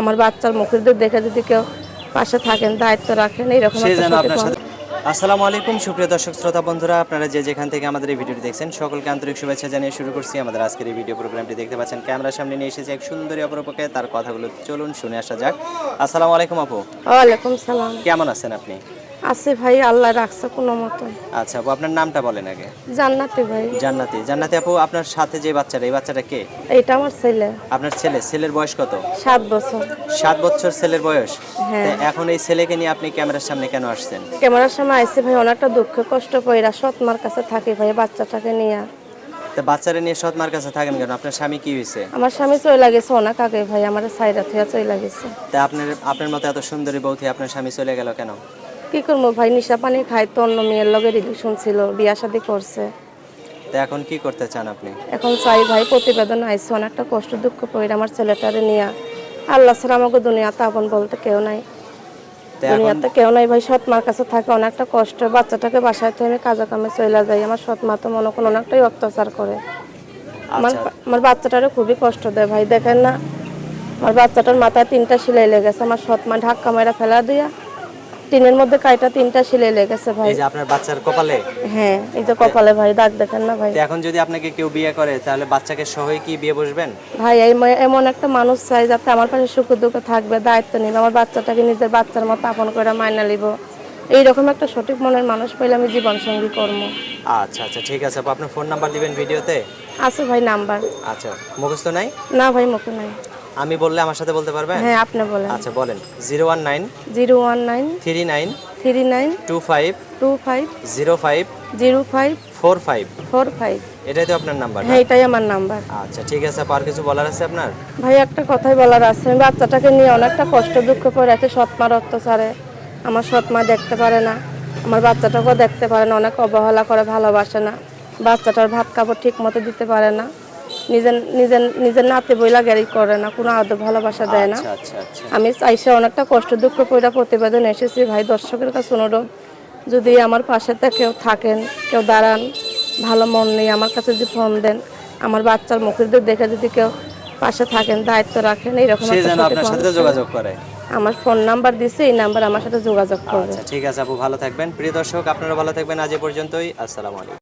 আমার বাচ্চার মুখের দিকে দেখে যদি কেউ পাশে থাকেন দায়িত্ব রাখেন এইরকম আসসালামু আলাইকুম সুপ্রিয় দর্শক শ্রোতা বন্ধুরা আপনারা যে যেখান থেকে আমাদের এই ভিডিওটি দেখছেন সকলকে আন্তরিক শুভেচ্ছা জানিয়ে শুরু করছি আমাদের আজকের এই ভিডিও প্রোগ্রামটি। দেখতে পাচ্ছেন ক্যামেরার সামনে নিয়ে এসেছে এক সুন্দরী অপরূপকে তার কথাগুলো চলুন শুনে আসা যাক। আসসালামু আলাইকুম আপু। ওয়ালাইকুম সালাম। কেমন আছেন আপনি? আছে ভাই আল্লাহ রাখছে কোনো মতো। আচ্ছা আপু আপনার নামটা বলেন আগে। জান্নাতি ভাই। জান্নাতি। জান্নাতি আপু আপনার সাথে যে বাচ্চাটা এই বাচ্চাটা কে? এইটা আমার ছেলে। আপনার ছেলে ছেলের বয়স কত? সাত বছর। সাত বছর ছেলের বয়স? হ্যাঁ। এখন এই ছেলেকে নিয়ে আপনি ক্যামেরার সামনে কেন আসছেন? ক্যামেরার সামনে আইসে ভাই অনেকটা দুঃখ কষ্ট পইরা সৎ মার কাছে থাকি ভাই বাচ্চাটাকে নিয়ে। তা বাচ্চারা নিয়ে সৎ মার কাছে থাকেন কেন? আপনার স্বামী কি হয়েছে আমার স্বামী চলে গেছে অনেক আগে ভাই আমার সাইডা থুয়া চলে গেছে। তা আপনার আপনার মতো এত সুন্দরী বউ থেকে আপনার স্বামী চলে গেল কেন? কি করব ভাই? নিশা পানি খাই তো অন্য মেয়ের লগে রিলেশন ছিল বিয়া শাদি করছে। তা এখন কি করতে চান আপনি? এখন চাই ভাই প্রতিবেদন আইসে অনেকটা কষ্ট দুঃখ পইরা আমার ছেলেটারে নিয়ে। আল্লাহ ছাড়া আমাকে দুনিয়াতে আপন বলতে কেউ নাই। দুনিয়াতে কেউ নাই ভাই সৎ মার কাছে থাকে অনেকটা কষ্ট। বাচ্চাটাকে বাসায় থেকে আমি কাজে কামে চলে যাই। আমার সৎ মা তো মনে করেন অনেকটাই অত্যাচার করে। আমার আচ্ছা। আমার বাচ্চাটারে খুবই কষ্ট দেয় ভাই। দেখেন না আমার বাচ্চাটার মাথায় তিনটা সেলাই লেগেছে আমার সৎ মা ঢাক্কা মেরা ফেলা দিয়া টিনের মধ্যে কাইটা তিনটা সেলাই লেগেছে ভাই। এই যে আপনার বাচ্চার কপালে? হ্যাঁ এই যে কপালে ভাই দাগ দেখেন না ভাই। এখন যদি আপনাকে কেউ বিয়ে করে তাহলে বাচ্চাকে সহই কি বিয়ে বসবেন? ভাই এই এমন একটা মানুষ চাই যাতে আমার পাশে সুখ দুঃখে থাকবে দায়িত্ব নিবে আমার বাচ্চাটাকে নিজের বাচ্চার মতো আপন করে মাইনা নিব। এইরকম একটা সঠিক মনের মানুষ পেলে আমি জীবন সঙ্গী করব। আচ্ছা আচ্ছা ঠিক আছে। আপু আপনার ফোন নাম্বার দিবেন ভিডিওতে? আছে ভাই নাম্বার। আচ্ছা মুখস্থ নাই? না ভাই মুখে নাই। আমি বললে আমার সাথে বলতে পারবেন? হ্যাঁ আপনি বলেন। আচ্ছা বলেন। Zero one nine zero one nine three nine three nine two five two five zero five zero five four five four five এটাই তো আপনার নাম্বার হ্যাঁ এটাই আমার নাম্বার। আচ্ছা ঠিক আছে। আর কিছু বলার আছে আপনার? ভাই একটা কথাই বলার আছে। আমি বাচ্চাটাকে নিয়ে অনেকটা কষ্ট দুঃখ করে আছে সৎমার অত্যাচারে আমার সৎমা দেখতে পারে না। আমার বাচ্চাটাকেও দেখতে পারে না অনেক অবহেলা করে ভালোবাসে না। বাচ্চাটার ভাত কাপড় ঠিক মতো দিতে পারে না। নিজের নিজের নিজের নাতে বইলা গ্যারি করে না কোনো আদৌ ভালোবাসা দেয় না। আচ্ছা আচ্ছা আচ্ছা। আমি চাইছে অনেকটা কষ্ট দুঃখ পইরা প্রতিবেদন এসেছি। ভাই দর্শকের কাছে অনুরোধ যদি আমার পাশেতে কেউ থাকেন কেউ দাঁড়ান ভালো মন নেই আমার কাছে যদি ফোন দেন আমার বাচ্চার মুখের দেখে যদি কেউ পাশে থাকেন দায়িত্ব রাখেন এইরকম। যোগাযোগ করে। আমার ফোন নাম্বার দিছে এই নাম্বার আমার সাথে যোগাযোগ করবে। ঠিক আছে আপু ভালো থাকবেন। প্রিয় দর্শক আপনারা ভালো থাকবেন। আজ পর্যন্তই। আসসালামু আলাইকুম।